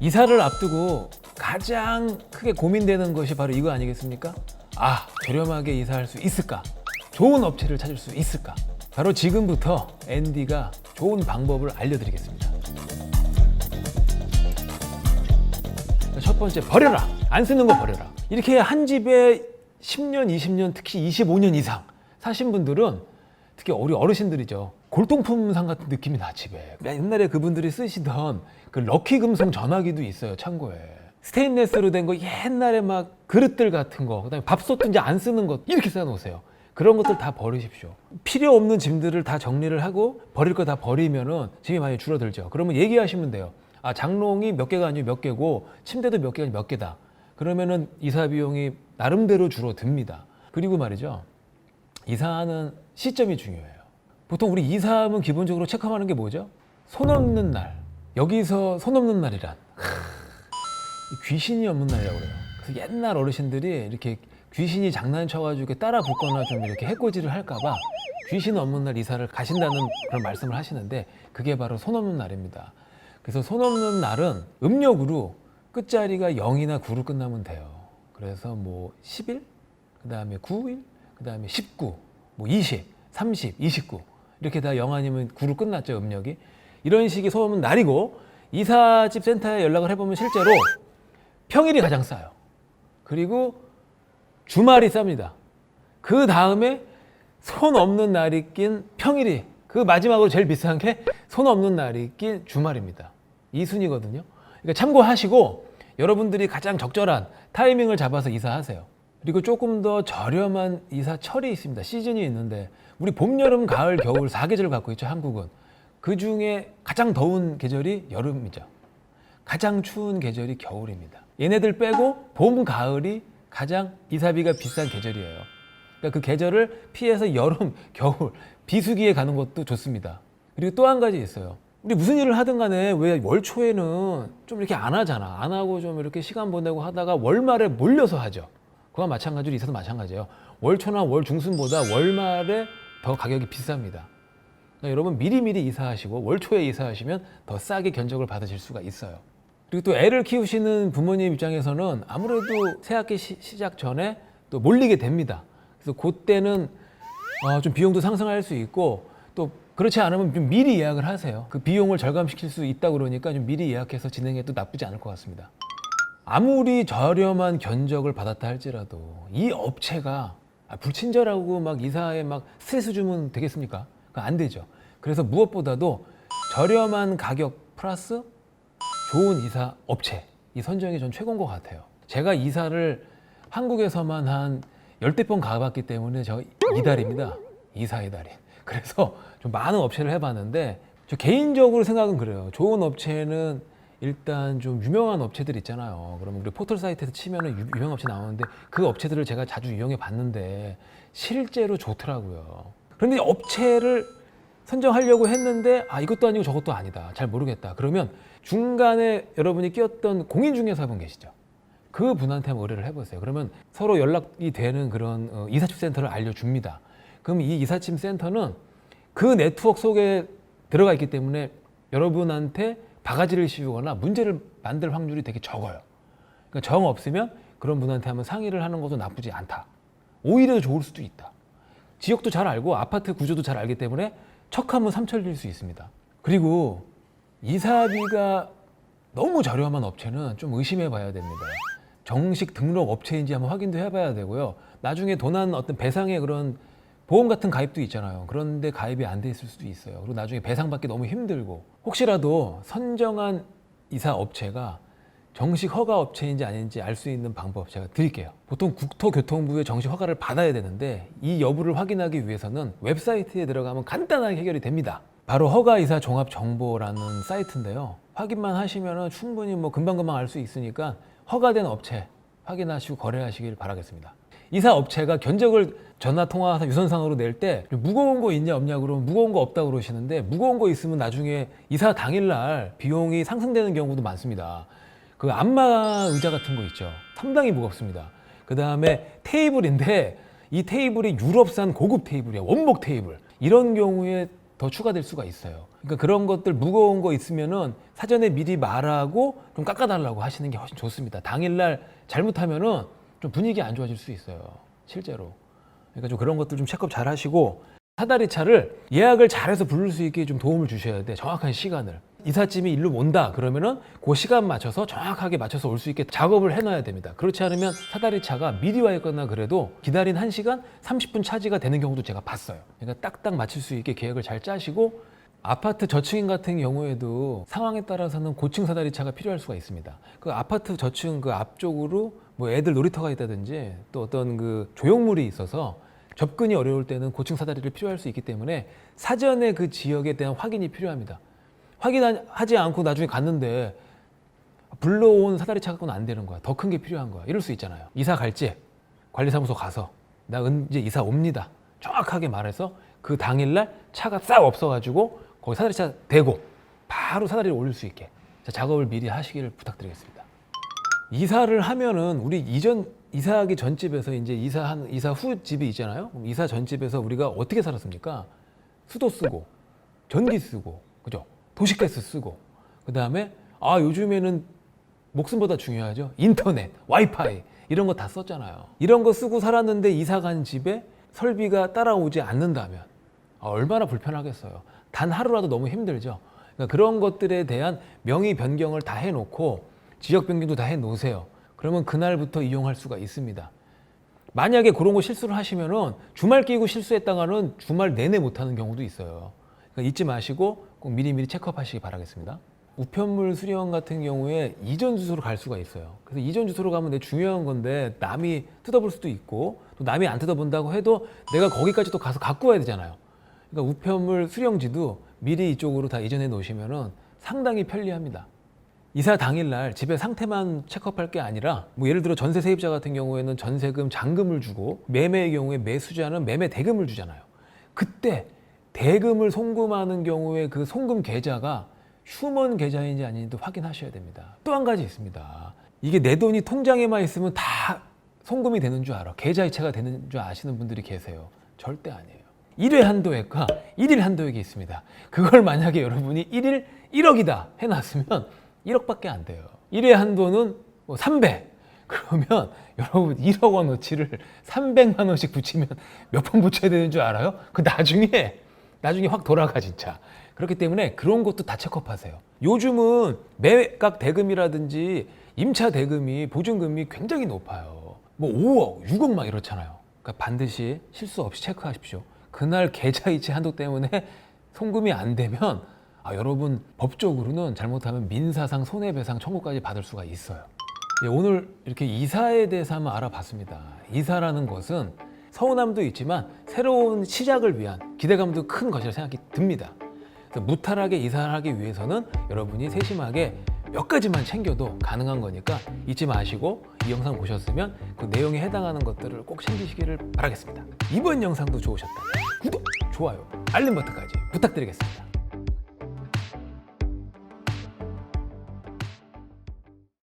이사를 앞두고 가장 크게 고민되는 것이 바로 이거 아니겠습니까? 아, 저렴하게 이사할 수 있을까? 좋은 업체를 찾을 수 있을까? 바로 지금부터 앤디가 좋은 방법을 알려드리겠습니다. 첫 번째, 버려라! 안 쓰는 거 버려라. 이렇게 한 집에 10년, 20년, 특히 25년 이상 사신 분들은 특히 우리 어르신들이죠. 골동품상 같은 느낌이 나 집에. 옛날에 그분들이 쓰시던 그 럭키 금속 전화기도 있어요. 창고에. 스테인레스로 된 거 옛날에 막 그릇들 같은 거, 그다음에 밥솥도 이제 안 쓰는 것 이렇게 써놓으세요. 그런 것들 다 버리십시오. 필요 없는 짐들을 다 정리를 하고 버릴 거 다 버리면은 짐이 많이 줄어들죠. 그러면 얘기하시면 돼요. 아 장롱이 몇 개가 아니고 몇 개고 침대도 몇 개가 아니고 몇 개다. 그러면은 이사 비용이 나름대로 줄어듭니다. 그리고 말이죠. 이사하는 시점이 중요해요. 보통 우리 이사하면 기본적으로 체크하는 게 뭐죠? 손 없는 날. 여기서 손 없는 날이란 크, 이 귀신이 없는 날이라고 그래요. 그래서 옛날 어르신들이 이렇게 귀신이 장난쳐가지고 따라 붙거나 좀 이렇게 해코지를 할까봐 귀신 없는 날 이사를 가신다는 그런 말씀을 하시는데 그게 바로 손 없는 날입니다. 그래서 손 없는 날은 음력으로 끝자리가 0이나 9로 끝나면 돼요. 그래서 뭐 10일, 그 다음에 9일, 그 다음에 19, 뭐 20, 30, 29 이렇게 다0 아니면 9로 끝났죠 음력이. 이런 손 없는 날이고 이사집 센터에 연락을 해보면 실제로 평일이 가장 싸요. 그리고 주말이 쌉니다. 그 다음에 손 없는 날이 낀 평일이 그 마지막으로 제일 비싼 게 손 없는 날이 낀 주말입니다. 이 순이거든요. 그러니까 참고하시고 여러분들이 가장 적절한 타이밍을 잡아서 이사하세요. 그리고 조금 더 저렴한 이사철이 있습니다. 시즌이 있는데 우리 봄, 여름, 가을, 겨울 4계절을 갖고 있죠. 한국은. 그 중에 가장 더운 계절이 여름이죠. 가장 추운 계절이 겨울입니다. 얘네들 빼고 봄, 가을이 가장 이사비가 비싼 계절이에요. 그러니까 그 계절을 피해서 여름, 겨울, 비수기에 가는 것도 좋습니다. 그리고 또 한 가지 있어요. 우리 무슨 일을 하든 간에 왜 월 초에는 좀 이렇게 안 하잖아. 안 하고 좀 이렇게 시간 보내고 하다가 월말에 몰려서 하죠. 그와 마찬가지로 이사도 마찬가지예요. 월 초나 월 중순보다 월말에 더 가격이 비쌉니다. 그러니까 여러분 미리미리 이사하시고 월 초에 이사하시면 더 싸게 견적을 받으실 수가 있어요. 그리고 또 애를 키우시는 부모님 입장에서는 아무래도 새학기 시, 시작 전에 또 몰리게 됩니다. 그래서 그때는 어, 좀 비용도 상승할 수 있고 또 그렇지 않으면 좀 미리 예약을 하세요. 그 비용을 절감시킬 수 있다 그러니까 좀 미리 예약해서 진행해도 나쁘지 않을 것 같습니다. 아무리 저렴한 견적을 받았다 할지라도 이 업체가 아, 불친절하고 막 이사에 막 스트레스 주면 되겠습니까? 안 되죠. 그래서 무엇보다도 저렴한 가격 플러스 좋은 이사 업체 이 선정이 전 최고인 것 같아요. 제가 이사를 한국에서만 한 열대 번 가봤기 때문에 저 이달입니다. 이사의 달인. 그래서 좀 많은 업체를 해봤는데 저 개인적으로 생각은 그래요. 좋은 업체는 일단 좀 유명한 업체들 있잖아요. 그러면 우리 포털 사이트에서 치면은 유- 유명 업체 나오는데 그 업체들을 제가 자주 이용해 봤는데 실제로 좋더라고요. 그런데 업체를 선정하려고 했는데 아 이것도 아니고 저것도 아니다. 잘 모르겠다. 그러면 중간에 여러분이 끼었던 공인중개사분 계시죠. 그 분한테 한번 의뢰를 해보세요. 그러면 서로 연락이 되는 그런 어, 이사집 센터를 알려줍니다. 그럼 이 이사집 센터는 그 네트워크 속에 들어가 있기 때문에 여러분한테 바가지를 씌우거나 문제를 만들 확률이 되게 적어요. 그러니까 정 없으면 그런 분한테 한번 상의를 하는 것도 나쁘지 않다. 오히려 좋을 수도 있다. 지역도 잘 알고 아파트 구조도 잘 알기 때문에 척하면 삼천릴 수 있습니다. 그리고 이사비가 너무 저렴한 업체는 좀 의심해 봐야 됩니다. 정식 등록 업체인지 한번 확인도 해봐야 되고요. 나중에 도난 어떤 배상의 그런 보험 같은 가입도 있잖아요. 그런데 가입이 안 돼 있을 수도 있어요. 그리고 나중에 배상받기 너무 힘들고 혹시라도 선정한 이사 업체가 정식 허가 업체인지 아닌지 알 수 있는 방법 제가 드릴게요. 보통 국토교통부의 정식 허가를 받아야 되는데 이 여부를 확인하기 위해서는 웹사이트에 들어가면 간단하게 해결이 됩니다. 바로 허가이사 종합 정보라는 사이트인데요. 확인만 하시면 충분히 뭐 금방금방 알 수 있으니까 허가된 업체 확인하시고 거래하시길 바라겠습니다. 이사 업체가 견적을 전화 통화 유선상으로 낼 때 무거운 거 있냐 없냐 그러면 무거운 거 없다 그러시는데 무거운 거 있으면 나중에 이사 당일날 비용이 상승되는 경우도 많습니다. 그 안마 의자 같은 거 있죠. 상당히 무겁습니다. 그 다음에 테이블인데 이 테이블이 유럽산 고급 테이블이야. 원목 테이블. 이런 경우에 더 추가될 수가 있어요. 그러니까 그런 것들 무거운 거 있으면은 사전에 미리 말하고 좀 깎아달라고 하시는 게 훨씬 좋습니다. 당일날 잘못하면은 좀 분위기 안 좋아질 수 있어요. 실제로. 그러니까 좀 그런 것들 좀 체크업 잘 하시고 사다리 차를 예약을 잘해서 부를 수 있게 좀 도움을 주셔야 돼. 정확한 시간을. 이삿짐이 일로 온다 그러면은 그 시간 맞춰서 정확하게 맞춰서 올 수 있게 작업을 해놔야 됩니다. 그렇지 않으면 사다리 차가 미리 와 있거나 그래도 기다린 1시간 30분 차지가 되는 경우도 제가 봤어요. 그러니까 딱딱 맞출 수 있게 계획을 잘 짜시고 아파트 저층인 같은 경우에도 상황에 따라서는 고층 사다리 차가 필요할 수가 있습니다. 그 아파트 저층 그 앞쪽으로 뭐 애들 놀이터가 있다든지 또 어떤 그 조형물이 있어서 접근이 어려울 때는 고층 사다리를 필요할 수 있기 때문에 사전에 그 지역에 대한 확인이 필요합니다. 확인하지 않고 나중에 갔는데 불러온 사다리 차 갖고는 안 되는 거야. 더 큰 게 필요한 거야. 이럴 수 있잖아요. 이사 갈지 관리사무소 가서 나 이제 이사 옵니다. 정확하게 말해서 그 당일날 차가 싹 없어가지고 거기 사다리 차 대고 바로 사다리를 올릴 수 있게 자, 작업을 미리 하시기를 부탁드리겠습니다. 이사를 하면은 우리 이전 이사하기 전 집에서 이제 이사한 이사 후 집이 있잖아요. 이사 전 집에서 우리가 어떻게 살았습니까? 수도 쓰고 전기 쓰고 그죠? 도시가스 쓰고 그 다음에 아 요즘에는 목숨보다 중요하죠. 인터넷, 와이파이 이런 거 다 썼잖아요. 이런 거 쓰고 살았는데 이사 간 집에 설비가 따라오지 않는다면 아, 얼마나 불편하겠어요. 단 하루라도 너무 힘들죠. 그러니까 그런 것들에 대한 명의 변경을 다 해놓고 지역 변경도 다 해 놓으세요. 그러면 그날부터 이용할 수가 있습니다. 만약에 그런 거 실수를 하시면은 주말 끼고 실수했다가는 주말 내내 못하는 경우도 있어요. 그러니까 잊지 마시고 꼭 미리미리 체크업하시기 바라겠습니다. 우편물 수령 같은 경우에 이전 주소로 갈 수가 있어요. 그래서 이전 주소로 가면 내 중요한 건데 남이 뜯어볼 수도 있고 또 남이 안 뜯어본다고 해도 내가 거기까지 또 가서 갖고 와야 되잖아요. 그러니까 우편물 수령지도 미리 이쪽으로 다 이전해 놓으시면은 상당히 편리합니다. 이사 당일날 집의 상태만 체크업할 게 아니라 뭐 예를 들어 전세 세입자 같은 경우에는 전세금 잔금을 주고 매매의 경우에 매수자는 매매 대금을 주잖아요. 그때 대금을 송금하는 경우에 그 송금 계좌가 휴먼 계좌인지 아닌지도 확인하셔야 됩니다. 또 한 가지 있습니다. 이게 내 돈이 통장에만 있으면 다 송금이 되는 줄 알아. 계좌 이체가 되는 줄 아시는 분들이 계세요. 절대 아니에요. 1회 한도액과 1일 한도액이 있습니다. 그걸 만약에 여러분이 1일 1억이다 해놨으면 1억밖에 안 돼요. 1회 한도는 뭐 300. 그러면 여러분 1억 원어치를 300만 원씩 붙이면 몇 번 붙여야 되는 줄 알아요? 그 나중에 나중에 확 돌아가 진짜. 그렇기 때문에 그런 것도 다 체크업하세요. 요즘은 매각 대금이라든지 임차 대금이 보증금이 굉장히 높아요. 뭐 5억, 6억 막 이렇잖아요. 그러니까 반드시 실수 없이 체크하십시오. 그날 계좌 이체 한도 때문에 송금이 안 되면 아, 여러분 법적으로는 잘못하면 민사상 손해배상 청구까지 받을 수가 있어요. 예, 오늘 이렇게 이사에 대해서 한번 알아봤습니다. 이사라는 것은 서운함도 있지만 새로운 시작을 위한 기대감도 큰 것이라 생각이 듭니다. 무탈하게 이사를 하기 위해서는 여러분이 세심하게 몇 가지만 챙겨도 가능한 거니까 잊지 마시고 이 영상 보셨으면 그 내용에 해당하는 것들을 꼭 챙기시기를 바라겠습니다. 이번 영상도 좋으셨다면 구독, 좋아요, 알림 버튼까지 부탁드리겠습니다.